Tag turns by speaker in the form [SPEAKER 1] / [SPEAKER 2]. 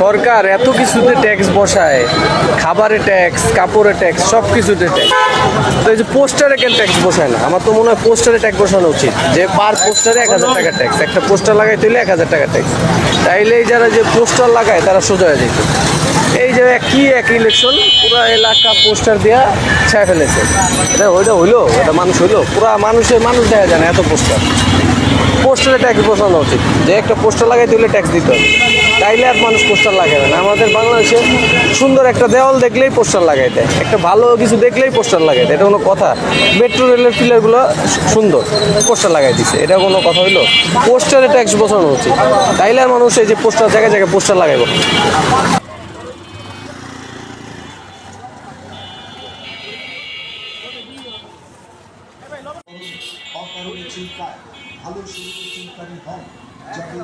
[SPEAKER 1] সরকার এত কিছুতে ট্যাক্স বসায়, খাবারে ট্যাক্স কাপড়ে ট্যাক্স সব কিছুতে ট্যাক্স এই যে পোস্টারে কেন ট্যাক্স বসায় না? আমার তো মনে হয় পোস্টারে ট্যাক্স বসানো উচিত। যে পার পোস্টারে এক হাজার টাকা ট্যাক্স একটা পোস্টার লাগাই তুলে এক হাজার টাকা ট্যাক্স তাইলেই যারা যে পোস্টার লাগায়, তারা সোজা হয়ে যেত এই যে কি এক ইলেকশন পুরো এলাকা পোস্টার দিয়া ছায় ফেলেছে। এটা ওইটা হইল এটা মানুষ হইল, পুরা মানুষের মানুষ দেখা যায় না এত পোস্টার পোস্টারে ট্যাক্স বসানো উচিত। যে একটা পোস্টার লাগাই দিলে ট্যাক্স দিতে হবে। তাইলে আর মানুষ পোস্টার লাগাবে না। আমাদের বাংলাদেশে সুন্দর একটা দেওয়াল দেখলেই পোস্টার লাগাই দেয়। একটা ভালো কিছু দেখলেই পোস্টার লাগাই দেয়। এটা কোনো কথা। মেট্রো রেলের পিলারগুলো সুন্দর। পোস্টার লাগাই দিছে। এটা কোনো কথা হইল? পোস্টারে ট্যাক্স বসানো উচিত। তাইলে আর মানুষ এই যে পোস্টার জায়গায় জায়গায় পোস্টার লাগাইব।
[SPEAKER 2] অকারণে চিন্তায় ভালো শুরু চিন্তারই হন। যাদের